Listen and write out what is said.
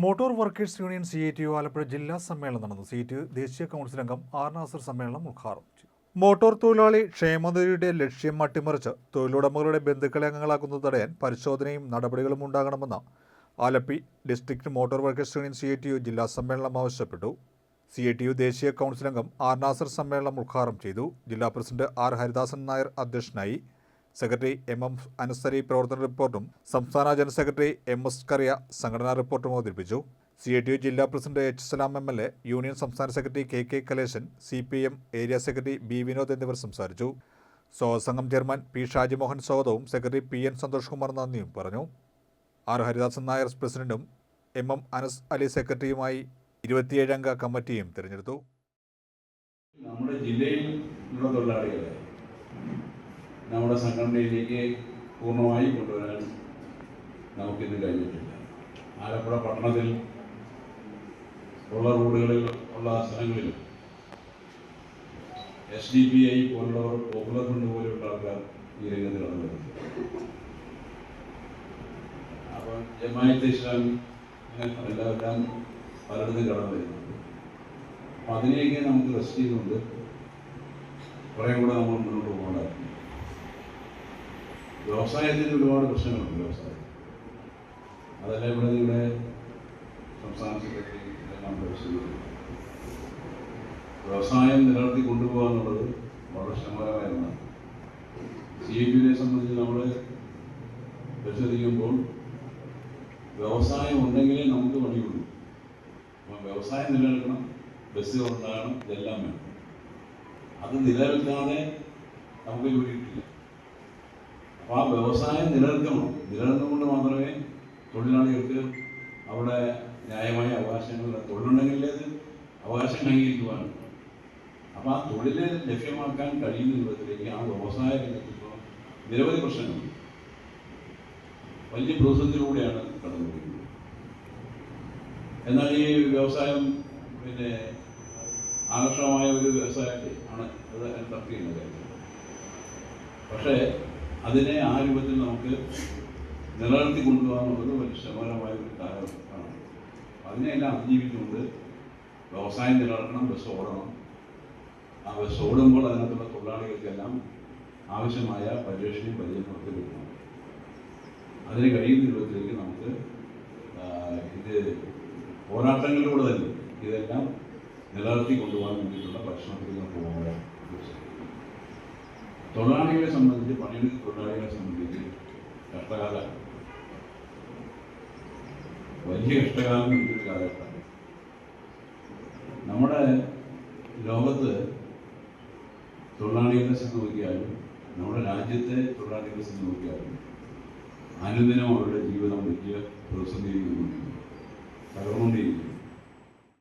Motor workers union C I T U Alappuzha ജില്ലാ സമ്മേളനം നടന്നു. സി ടി ദേശീയ കൗൺസിൽ അംഗം ആർ നാസർ സമ്മേളനം ഉദ്ഘാടനം ചെയ്തു. മോട്ടോർ തൊഴിലാളി ക്ഷേമനിധിയുടെ ലക്ഷ്യം അട്ടിമറിച്ച് തൊഴിലുടമകളുടെ ബന്ധുക്കളെ അംഗങ്ങളാക്കുന്നത് തടയാൻ പരിശോധനയും നടപടികളും ഉണ്ടാകണമെന്ന് Alleppey district motor workers union C I T U ജില്ലാ സമ്മേളനം ആവശ്യപ്പെട്ടു. സി ഐ ടി യു ദേശീയ കൗൺസിൽ അംഗം ആർ നാസർ സമ്മേളനം ഉദ്ഘാടനം ചെയ്തു. ജില്ലാ പ്രസിഡന്റ് ആർ ഹരിദാസൻ നായർ അധ്യക്ഷനായി സെക്രട്ടറി എം എം അനുസരി പ്രവർത്തന റിപ്പോർട്ടും സംസ്ഥാന ജനറൽ സെക്രട്ടറി എം എസ് കറിയ സംഘടനാ റിപ്പോർട്ടും അവതരിപ്പിച്ചു. സി ഐ ടി യു ജില്ലാ president H Salam M L A union സംസ്ഥാന secretary K K Kaleshan C P M area secretary B Vinod എന്നിവർ സംസാരിച്ചു. സ്വാഗതസംഘം ചെയർമാൻ പി ഷാജിമോഹൻ സ്വാഗതവും secretary P N Santhosh Kumar നന്ദിയും പറഞ്ഞു. ആർ ഹരിദാസൻ നായർ പ്രസിഡന്റും എം എം അനസ് അലി സെക്രട്ടറിയുമായി ഇരുപത്തിയേഴംഗ കമ്മിറ്റിയും തിരഞ്ഞെടുത്തു. നമ്മുടെ ജില്ലയിൽ തൊഴിലാളികളെ നമ്മുടെ സംഘടനയിലേക്ക് പൂർണമായി കൊണ്ടുവരാൻ നമുക്കിന്ന് കഴിഞ്ഞിട്ടില്ല. ആലപ്പുഴ പട്ടണത്തിൽ ഉള്ള റോഡുകളിൽ ഉള്ള സ്ഥലങ്ങളിൽ എസ് ഡി പി ഐ പോലുള്ളവർ പോപ്പുലർ ഫണ്ട് പോലെയുള്ള ആൾക്കാർ ഈ രംഗത്ത് കടന്നു വരുന്നത് അപ്പം ജമായത്ത് ഇസ്ലാമി എല്ലാവരും പലയിടത്തും കടന്നു വരുന്നുണ്ട്. അപ്പം അതിനെയൊക്കെ നമുക്ക് റെസ്റ്റ് ചെയ്തുകൊണ്ട് കുറേ കൂടെ നമ്മൾ മുന്നോട്ട് പോകേണ്ടതായിരുന്നു വ്യവസായത്തിന് ഒരുപാട് പ്രശ്നങ്ങളുണ്ട് വ്യവസായം അതല്ല ഇവിടെ ഇവിടെ സംസ്ഥാന സെക്രട്ടറി വ്യവസായം നിലനിർത്തി കൊണ്ടുപോകുക എന്നുള്ളത് വളരെ ശ്രമകരമായ ഒന്നാണ്. സി എ പിയെ സംബന്ധിച്ച് നമ്മൾ പരിശോധിക്കുമ്പോൾ വ്യവസായം ഉണ്ടെങ്കിലേ നമുക്ക് പണിയുള്ളൂ. അപ്പം വ്യവസായം നിലനിൽക്കണം ബസ്സുകൾ ഉണ്ടാകണം ഇതെല്ലാം വേണം. അത് നിലനിൽക്കാതെ നമുക്ക് ജോലി കിട്ടില്ല. അപ്പോൾ ആ വ്യവസായം നിലനിൽക്കണം. നിലനിർന്നുകൊണ്ട് മാത്രമേ തൊഴിലാളികൾക്ക് അവിടെ ന്യായമായ അവകാശങ്ങൾ തൊഴിലുണ്ടെങ്കിലേ അത് അവകാശം അംഗീകരിക്കുവാനും അപ്പോൾ ആ തൊഴിൽ ലഭ്യമാക്കാൻ കഴിയുന്ന രൂപത്തിലേക്ക് ആ വ്യവസായ രംഗത്തിപ്പോൾ നിരവധി പ്രശ്നങ്ങളുണ്ട്. വലിയ പ്രതിസന്ധിയിലൂടെയാണ് കടന്നുപോകുന്നത് എന്നാൽ ഈ വ്യവസായം പിന്നെ ആകർഷകമായ ഒരു വ്യവസായത്തെ ആണ് അത് കാര്യം പക്ഷേ അതിനെ ആ രൂപത്തിൽ നമുക്ക് നിലനിർത്തി കൊണ്ടുപോകാന്നുള്ളത് വലിയ ശ്രമകരമായ ഒരു കാലഘട്ടമാണ് അതിനെല്ലാം അതിജീവിച്ചുകൊണ്ട് വ്യവസായം നിലനിർത്തണം ബസ് ഓടണം. ആ ബസ് ഓടുമ്പോൾ അതിനകത്തുള്ള തൊഴിലാളികൾക്കെല്ലാം ആവശ്യമായ പരിരക്ഷയും പരിചരണമൊക്കെ കിട്ടണം അതിന് കഴിയുന്ന രൂപത്തിലേക്ക് നമുക്ക് ഇത് പോരാട്ടങ്ങളിലൂടെ തന്നെ ഇതെല്ലാം നിലനിർത്തി കൊണ്ടുപോകാൻ വേണ്ടിയിട്ടുള്ള പരിശ്രമത്തിലേക്ക് പോകാൻ തൊഴിലാളികളെ സംബന്ധിച്ച് പണിയെടുക്കുന്ന തൊഴിലാളികളെ സംബന്ധിച്ച് കഷ്ടകാല. വലിയ കഷ്ടകാലം ഇതൊരു കാലഘട്ടമാണ് നമ്മുടെ ലോകത്ത് തൊഴിലാളികളെ നോക്കിയാലും നമ്മുടെ രാജ്യത്തെ തൊഴിലാളികളെ നോക്കിയാലും അനുദിനം അവരുടെ ജീവിതം വലിയ പ്രതിസന്ധിയിൽ നിന്നുകൊണ്ടിരിക്കുന്നു തകർന്നുകൊണ്ടിരിക്കുന്നു